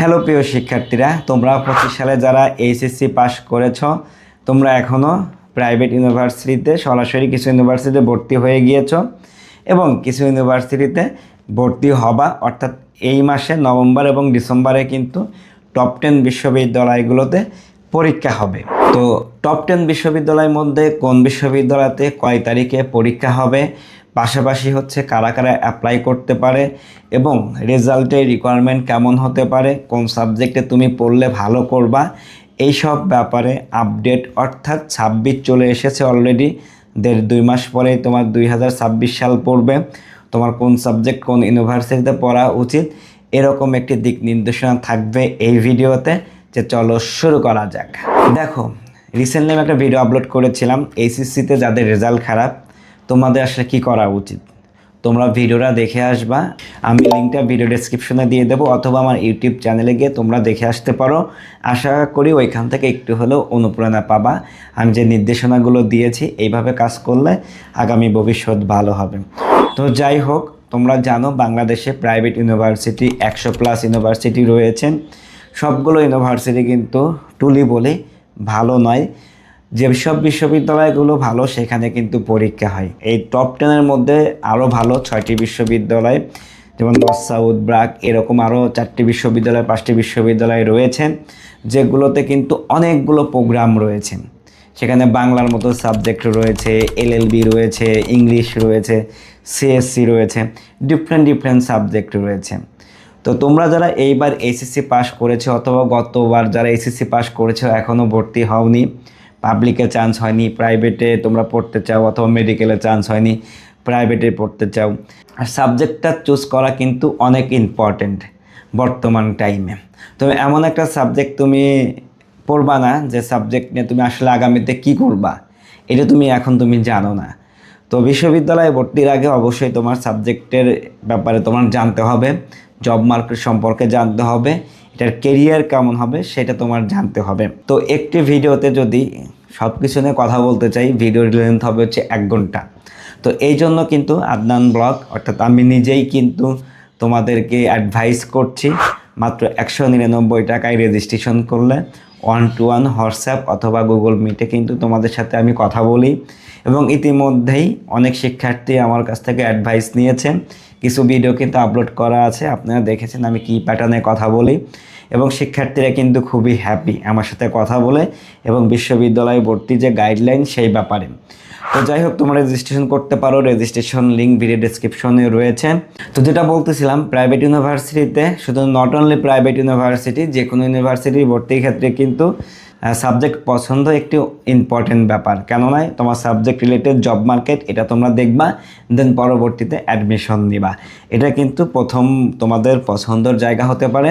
Hello প্রিয় শিক্ষার্থীরা, তোমরা পঁচিশ সালে যারা এইচএসসি পাস করেছ, তোমরা এখনও প্রাইভেট ইউনিভার্সিটিতে সরাসরি কিছু ইউনিভার্সিটিতে ভর্তি হয়ে গিয়েছ এবং কিছু ইউনিভার্সিটিতে ভর্তি হবা। অর্থাৎ এই মাসে নভেম্বর এবং ডিসেম্বরে কিন্তু টপ টেন বিশ্ববিদ্যালয়গুলোতে পরীক্ষা হবে। তো টপ টেন বিশ্ববিদ্যালয়ের মধ্যে কোন বিশ্ববিদ্যালয়তে কয় তারিখে পরীক্ষা হবে? পাশাপাশি হচ্ছে কারা কারা অ্যাপ্লাই করতে পারে এবং রেজাল্টের রিকোয়ারমেন্ট কেমন হতে পারে? কোন সাবজেক্টে তুমি পড়লে ভালো করবা? এইসব ব্যাপারে আপডেট অর্থাৎ ছাব্বিশ চলে এসেছে অলরেডি দেড় দুই মাস পরেই তোমার দুই হাজার ছাব্বিশ সাল পড়বে। তোমার কোন সাবজেক্ট কোন ইউনিভার্সিটিতে পড়া উচিত? এরকম একটি দিক নির্দেশনা থাকবে এই ভিডিওতে যে চলো শুরু করা যাক। দেখো রিসেন্টলি আমি একটা ভিডিও আপলোড করেছিলাম এইচএসসিতে যাদের রেজাল্ট খারাপ, তোমাদের আসলে কি করা উচিত? তোমরা ভিডিওটা দেখে আসবা, আমি লিঙ্কটা ভিডিও ডেসক্রিপশনে দিয়ে দেবো, অথবা আমার ইউটিউব চ্যানেলে গিয়ে তোমরা দেখে আসতে পারো। আশা করি ওইখান থেকে একটু হলেও অনুপ্রেরণা পাবা। আমি যে নির্দেশনাগুলো দিয়েছি, এইভাবে কাজ করলে আগামী ভবিষ্যৎ ভালো হবে। তো যাই হোক, তোমরা জানো বাংলাদেশে প্রাইভেট ইউনিভার্সিটি একশো প্লাস ইউনিভার্সিটি রয়েছে। সবগুলো ইউনিভার্সিটি কিন্তু টুলি বলে ভালো নয়। যেসব বিশ্ববিদ্যালয়গুলো ভালো, সেখানে কিন্তু পরীক্ষা হয়। এই টপ টেনের মধ্যে আরও ভালো ছয়টি বিশ্ববিদ্যালয়, যেমন নর্থ সাউথ ব্রাক এরকম আরও চারটি বিশ্ববিদ্যালয়, পাঁচটি বিশ্ববিদ্যালয় রয়েছে, যেগুলোতে কিন্তু অনেকগুলো প্রোগ্রাম রয়েছে। সেখানে বাংলার মতো সাবজেক্ট রয়েছে এলএলবি রয়েছে ইংলিশ রয়েছে সিএসসি রয়েছে ডিফারেন্ট ডিফারেন্ট সাবজেক্ট রয়েছে। তো তোমরা যারা এইবার এসএসসি পাস করেছ অথবা গতবার যারা এসএসসি পাস করেছ এখনও ভর্তি হওনি পাবলিকে চান্স হয়নি প্রাইভেটে তোমরা পড়তে চাও অথবা মেডিকেলে চান্স হয়নি প্রাইভেটে পড়তে চাও, আর সাবজেক্টটা চুজ করা কিন্তু অনেক ইম্পর্ট্যান্ট বর্তমান টাইমে তো এমন একটা সাবজেক্ট তুমি পড়বা না যে সাবজেক্ট নিয়ে তুমি আসলে আগামীতে কি করবা, এটা তুমি এখন তুমি জানো না। তো বিশ্ববিদ্যালয়ে ভর্তির আগে অবশ্যই তোমার সাবজেক্টের ব্যাপারে তোমার জানতে হবে। জব মার্কেট সম্পর্কে জানতে হবে, এটার কেরিয়ার কেমন হবে সেটা তোমার জানতে হবে। তো একটি ভিডিওতে যদি সব কিছু নিয়ে কথা বলতে চাই ভিডিওর লেন্থ হবে হচ্ছে এক ঘণ্টা। তো এই জন্য কিন্তু আদনান ব্লগ, অর্থাৎ আমি নিজেই কিন্তু তোমাদেরকে অ্যাডভাইস করছি, মাত্র একশো নিরানব্বই টাকায় রেজিস্ট্রেশন করলে। ওয়ান টু ওয়ান হোয়াটসঅ্যাপ অথবা গুগল মিটে কিন্তু তোমাদের সাথে আমি কথা বলি এবং ইতিমধ্যেই অনেক শিক্ষার্থী আমার কাছ থেকে অ্যাডভাইস নিয়েছেন কিছু ভিডিও কিন্তু আপলোড করা আছে, আপনারা দেখেছেন আমি কী প্যাটার্নে কথা বলি। এবং শিক্ষার্থীরা কিন্তু খুবই হ্যাপি আমার সাথে কথা বলে এবং বিশ্ববিদ্যালয়ে ভর্তি যে গাইডলাইন সেই ব্যাপারে। তো যাই হোক, তোমরা রেজিস্ট্রেশন করতে পারো। রেজিস্ট্রেশন লিঙ্ক ভিডিও ডিসক্রিপশনে রয়েছে। তো যেটা বলতেছিলাম প্রাইভেট ইউনিভার্সিটিতে শুধু নট অনলি প্রাইভেট ইউনিভার্সিটি যে কোনো ইউনিভার্সিটির ভর্তির ক্ষেত্রে কিন্তু সাবজেক্ট পছন্দ একটি ইম্পর্টেন্ট ব্যাপার। কেননা, তোমার সাবজেক্ট রিলেটেড জব মার্কেট এটা তোমরা দেখবা দেন পরবর্তীতে অ্যাডমিশন নিবা। এটা কিন্তু প্রথম তোমাদের পছন্দর জায়গা হতে পারে।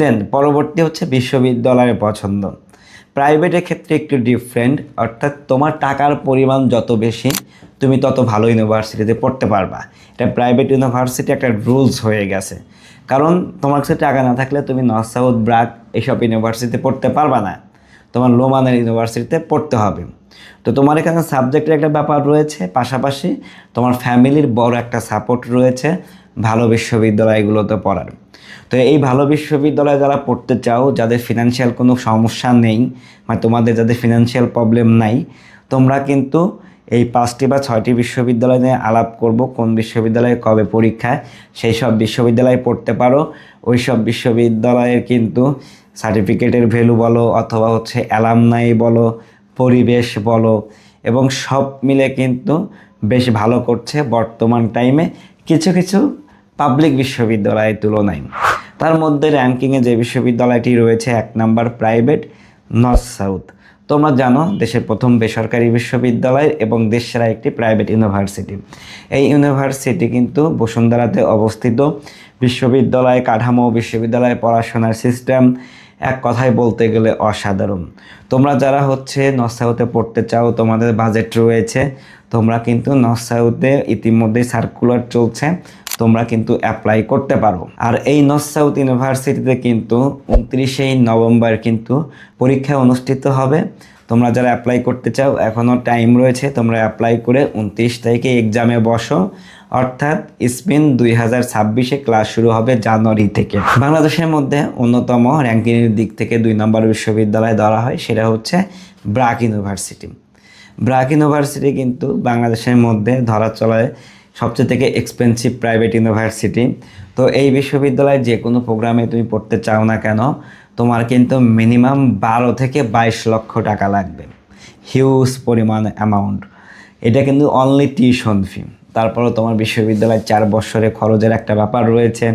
দেন পরবর্তী হচ্ছে বিশ্ববিদ্যালয়ের পছন্দ। প্রাইভেটের ক্ষেত্রে একটু ডিফারেন্ট অর্থাৎ তোমার টাকার পরিমাণ যত বেশি, তুমি তত ভালো ইউনিভার্সিটিতে পড়তে পারবা। এটা প্রাইভেট ইউনিভার্সিটি একটা রুলস হয়ে গেছে। কারণ তোমার কাছে টাকা না থাকলে তুমি নর্থ সাউথ ব্রাক এইসব ইউনিভার্সিটিতে পড়তে পারবা না। তোমার লো মানের ইউনিভার্সিটিতে পড়তে হবে। তো তোমার এখানে সাবজেক্টের একটা ব্যাপার রয়েছে, পাশাপাশি তোমার ফ্যামিলির বড় একটা সাপোর্ট রয়েছে, ভালো বিশ্ববিদ্যালয়গুলোতে পড়ার। তো এই ভালো বিশ্ববিদ্যালয়ে যারা পড়তে চাও, যাদের ফিনান্সিয়াল কোনো সমস্যা নেই মানে তোমাদের যাদের ফিনান্সিয়াল প্রবলেম নাই, তোমরা কিন্তু এই পাঁচটি বা ছয়টি বিশ্ববিদ্যালয় নিয়ে আলাপ করব, কোন বিশ্ববিদ্যালয়ে কবে পরীক্ষায়, সেই সব বিশ্ববিদ্যালয়ে পড়তে পারো। ওই সব বিশ্ববিদ্যালয়ের কিন্তু সার্টিফিকেটের ভ্যালু বলো, অথবা হচ্ছে অ্যালামনাই বলো, পরিবেশ বলো, এবং সব মিলে কিন্তু বেশ ভালো করছে বর্তমান টাইমে কিছু কিছু পাবলিক বিশ্ববিদ্যালয়ের তুলনায়। তার মধ্যে র্যাঙ্কিংয়ে যে বিশ্ববিদ্যালয়টি রয়েছে, এক নাম্বার প্রাইভেট নর্থ সাউথ তোমরা জানো, দেশের প্রথম বেসরকারি বিশ্ববিদ্যালয় এবং দেশেরা একটি প্রাইভেট ইউনিভার্সিটি এই ইউনিভার্সিটি কিন্তু বসুন্ধরাতে অবস্থিত। বিশ্ববিদ্যালয় কাঠামো বিশ্ববিদ্যালয়ে পড়াশোনার সিস্টেম এক কথায় বলতে গেলে অসাধারণ। তোমরা যারা হচ্ছে নর্থ সাউথে পড়তে চাও, তোমাদের বাজেট রয়েছে। তোমরা কিন্তু নর্থ সাউথে ইতিমধ্যেই সার্কুলার চলছে। তোমরা কিন্তু অ্যাপ্লাই করতে পারো। আর এই নর্থ সাউথ ইউনিভার্সিটিতে কিন্তু উনত্রিশেই নভেম্বর কিন্তু পরীক্ষা অনুষ্ঠিত হবে। তোমরা যারা অ্যাপ্লাই করতে চাও এখনও টাইম রয়েছে, তোমরা অ্যাপ্লাই করে উনত্রিশ তারিখে এক্সামে বসো। অর্থাৎ স্পিন দুই হাজার ছাব্বিশে ক্লাস শুরু হবে জানুয়ারি থেকে। বাংলাদেশের মধ্যে অন্যতম র্যাঙ্কিংয়ের দিক থেকে দুই নম্বর বিশ্ববিদ্যালয় ধরা হয়, সেটা হচ্ছে ব্রাক ইউনিভার্সিটি। ব্রাক ইউনিভার্সিটি কিন্তু বাংলাদেশের মধ্যে ধরা চলায় সবচেয়ে থেকে এক্সপেন্সিভ প্রাইভেট ইউনিভার্সিটি তো এই বিশ্ববিদ্যালয়ে যে কোনো প্রোগ্রামে তুমি পড়তে চাও না কেন, তোমার কিন্তু মিনিমাম বারো থেকে বাইশ লক্ষ টাকা লাগবে। হিউজ পরিমাণ অ্যামাউন্ট এটা কিন্তু অনলি টিউশন ফি তারপরও তোমার বিশ্ববিদ্যালয়ে চার বছরে খরচের একটা ব্যাপার রয়েছে।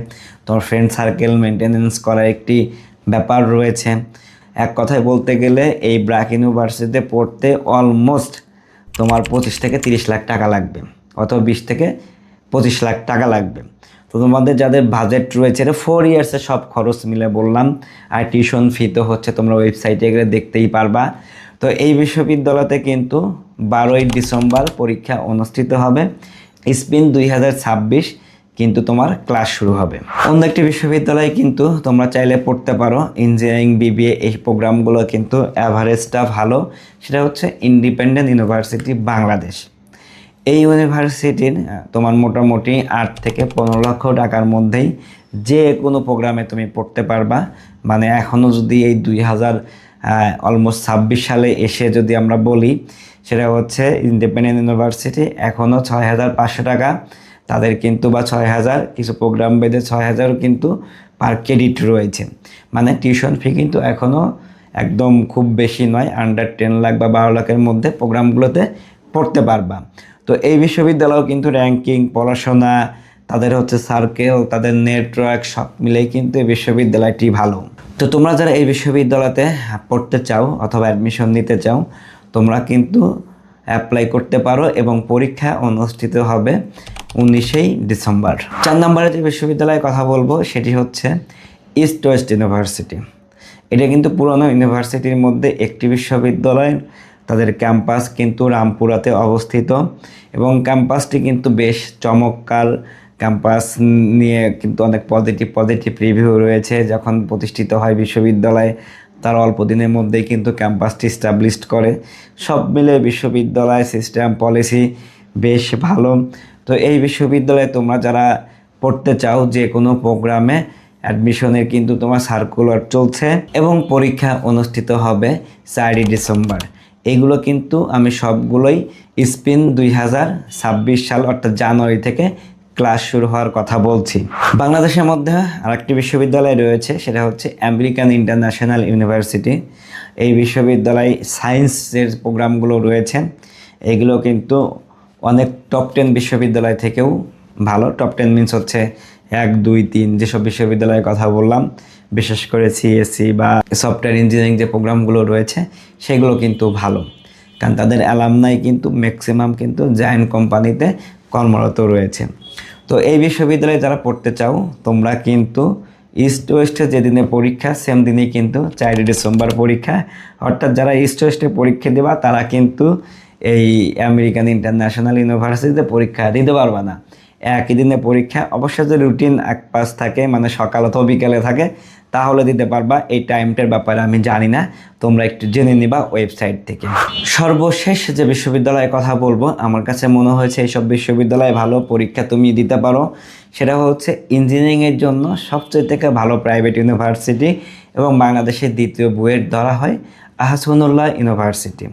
তোমার ফ্রেন্ড সার্কেল মেনটেনেন্স করার একটি ব্যাপার রয়েছে। এক কথায় বলতে গেলে এই ব্র্যাক ইউনিভার্সিটিতে পড়তে অলমোস্ট তোমার পঁচিশ থেকে তিরিশ লাখ টাকা লাগবে। অথবা বিশ থেকে পঁচিশ লাখ টাকা লাগবে। তো তোমাদের যাদের বাজেট রয়েছে, এটা ফোর ইয়ার্সে সব খরচ মিলে বললাম। আর টিউশন ফি তো হচ্ছে তোমরা ওয়েবসাইটে গেলে দেখতেই পারবা। তো এই বিশ্ববিদ্যালয়তে কিন্তু বারোই ডিসেম্বর পরীক্ষা অনুষ্ঠিত হবে। স্পিন দুই হাজার ছাব্বিশ কিন্তু তোমার ক্লাস শুরু হবে। অন্য একটি বিশ্ববিদ্যালয়ে কিন্তু তোমরা চাইলে পড়তে পারো। ইঞ্জিনিয়ারিং বিবিএ এই প্রোগ্রামগুলো কিন্তু অ্যাভারেজটা ভালো। সেটা হচ্ছে ইন্ডিপেন্ডেন্ট ইউনিভার্সিটি বাংলাদেশ এই ইউনিভার্সিটির তোমার মোটামুটি আট থেকে পনেরো লক্ষ টাকার মধ্যেই যে কোনো প্রোগ্রামে তুমি পড়তে পারবা। মানে এখনও যদি এই দুই হাজার অলমোস্ট ছাব্বিশ সালে এসে যদি আমরা বলি, সেটা হচ্ছে ইন্ডিপেন্ডেন্ট ইউনিভার্সিটি এখনও ছয় হাজার পাঁচশো টাকা। তাদের কিন্তু বা ছয় হাজার, কিছু প্রোগ্রাম বেঁধে ছয় হাজারও কিন্তু পার ক্রেডিট রয়েছে। মানে টিউশন ফি কিন্তু এখনও একদম খুব বেশি নয় আন্ডার টেন লাখ বা বারো লাখের মধ্যে প্রোগ্রামগুলোতে পড়তে পারবা। তো এই বিশ্ববিদ্যালয়েও কিন্তু র্যাঙ্কিং পড়াশোনা, তাদের হচ্ছে সার্কেল তাদের নেটওয়ার্ক সব মিলেই কিন্তু এই বিশ্ববিদ্যালয়টি ভালো। তো তোমরা যারা এই বিশ্ববিদ্যালয়তে পড়তে চাও অথবা অ্যাডমিশন নিতে চাও, তোমরা কিন্তু অ্যাপ্লাই করতে পারো এবং পরীক্ষা অনুষ্ঠিত হবে উনিশেই ডিসেম্বর। চার নম্বরে যে বিশ্ববিদ্যালয়ে কথা বলব, সেটি হচ্ছে ইস্ট ওয়েস্ট ইউনিভার্সিটি এটা কিন্তু পুরনো ইউনিভার্সিটির মধ্যে একটি বিশ্ববিদ্যালয়। তাদের ক্যাম্পাস কিন্তু রামপুরাতে অবস্থিত এবং ক্যাম্পাসটি কিন্তু বেশ চমৎকার। ক্যাম্পাস নিয়ে কিন্তু অনেক পজিটিভ পজিটিভ রিভিউ রয়েছে যখন প্রতিষ্ঠিত হয় বিশ্ববিদ্যালয়ে। তার অল্প দিনের মধ্যেই কিন্তু ক্যাম্পাসটি স্টাবলিশড করে। সব মিলে বিশ্ববিদ্যালয় সিস্টেম পলিসি বেশ ভালো। তো এই বিশ্ববিদ্যালয়ে তোমরা যারা পড়তে চাও যে কোনো প্রোগ্রামে অ্যাডমিশনের কিন্তু তোমার সার্কুলার চলছে এবং পরীক্ষা অনুষ্ঠিত হবে চারই ডিসেম্বর। এগুলো কিন্তু আমি সবগুলোই স্পিন দুই হাজার ছাব্বিশ সাল, অর্থাৎ জানুয়ারি থেকে ক্লাস শুরু হওয়ার কথা বলছি। বাংলাদেশের মধ্যে আরেকটি বিশ্ববিদ্যালয় রয়েছে, সেটা হচ্ছে আমেরিকান ইন্টারন্যাশনাল ইউনিভার্সিটি। এই বিশ্ববিদ্যালয়ে সায়েন্সের প্রোগ্রামগুলো রয়েছে। এগুলো কিন্তু অনেক টপ টেন বিশ্ববিদ্যালয় থেকেও ভালো। টপ টেন মিনস হচ্ছে এক, দুই, তিন যেসব বিশ্ববিদ্যালয়ের কথা বললাম, বিশেষ করে সিএসসি বা সফটওয়্যার ইঞ্জিনিয়ারিং যে প্রোগ্রামগুলো রয়েছে, সেগুলো কিন্তু ভালো। কারণ তাদের অ্যালামনাই কিন্তু ম্যাক্সিমাম কিন্তু জায়ান্ট কোম্পানিতে কর্মরত রয়েছে। তো এই বিশ্ববিদ্যালয়ে যারা পড়তে চাও, তোমরা কিন্তু ইস্ট ওয়েস্টে যেদিনে পরীক্ষা সেম দিনই কিন্তু চারই ডিসেম্বর পরীক্ষা। অর্থাৎ যারা ইস্ট ওয়েস্টে পরীক্ষা দেবা, তারা কিন্তু এই আমেরিকান ইন্টারন্যাশনাল ইউনিভার্সিটিতে পরীক্ষা দিতে পারবে না। একই দিনে পরীক্ষা। অবশ্য যে রুটিন এক পাস থাকে মানে সকাল অথবা বিকেলে থাকে, তাহলে দিতে পারবা। এই টাইমটার ব্যাপারে আমি জানি না। তোমরা একটু জেনে নিবা ওয়েবসাইট থেকে। সর্বশেষ যে বিশ্ববিদ্যালয়ের কথা বলব, আমার কাছে মনে হয়েছে এইসব বিশ্ববিদ্যালয়ে ভালো পরীক্ষা তুমি দিতে পারো। সেটা হচ্ছে ইঞ্জিনিয়ারিংয়ের জন্য সবচেয়ে থেকে ভালো প্রাইভেট ইউনিভার্সিটি এবং বাংলাদেশের দ্বিতীয় বুয়েট ধরা হয় আহসানুল্লাহ ইউনিভার্সিটি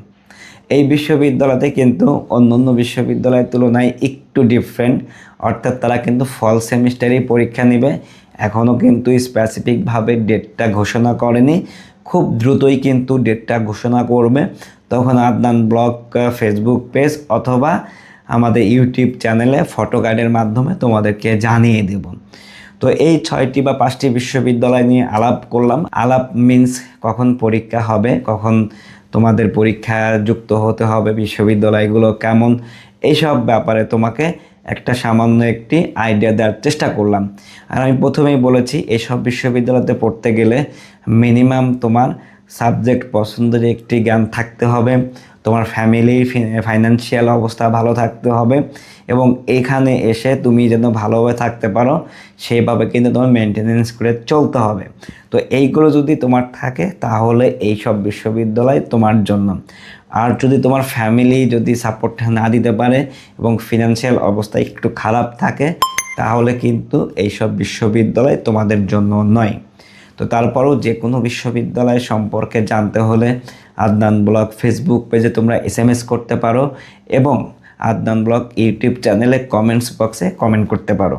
এই বিশ্ববিদ্যালয়তে কিন্তু অন্য অন্য বিশ্ববিদ্যালয়ের তুলনায় একটু ডিফারেন্ট অর্থাৎ তারা কিন্তু ফল সেমিস্টারেই পরীক্ষা নেবে। এখনও কিন্তু স্পেসিফিকভাবে ডেটটা ঘোষণা করেনি। খুব দ্রুতই কিন্তু ডেটটা ঘোষণা করবে। তখন আদনান ব্লগ ফেসবুক পেজ অথবা আমাদের ইউটিউব চ্যানেলে ফটো গাইডের মাধ্যমে তোমাদেরকে জানিয়ে দেব। তো এই ছয়টি বা পাঁচটি বিশ্ববিদ্যালয় নিয়ে আলাপ করলাম। আলাপ মিন্স কখন পরীক্ষা হবে, কখন তোমাদের পরীক্ষা যুক্ত হতে হবে, বিশ্ববিদ্যালয়গুলো কেমন? এইসব ব্যাপারে তোমাকে একটা সামান্য একটি আইডিয়া দেওয়ার চেষ্টা করলাম। আর আমি প্রথমেই বলেছি এইসব বিশ্ববিদ্যালয়তে পড়তে গেলে মিনিমাম তোমার সাবজেক্ট পছন্দের একটি জ্ঞান থাকতে হবে। তোমার ফ্যামিলির ফাইন্যান্সিয়াল অবস্থা ভালো থাকতে হবে এবং এখানে এসে তুমি যেন ভালোভাবে থাকতে পারো, সেইভাবে কিন্তু তোমার মেনটেনেন্স করে চলতে হবে। তো এইগুলো যদি তোমার থাকে, তাহলে এই সব বিশ্ববিদ্যালয় তোমার জন্য। আর যদি তোমার ফ্যামিলি যদি সাপোর্ট না দিতে পারে এবং ফিনান্সিয়াল অবস্থা একটু খারাপ থাকে, তাহলে কিন্তু এইসব বিশ্ববিদ্যালয় তোমাদের জন্য নয়। তো তারপরও যে কোনো বিশ্ববিদ্যালয় সম্পর্কে জানতে হলে আদনান ব্লগ ফেসবুক পেজে তোমরা এস এম এস করতে পারো এবং আদনান ব্লগ ইউটিউব চ্যানেলে কমেন্টস বক্সে কমেন্ট করতে পারো।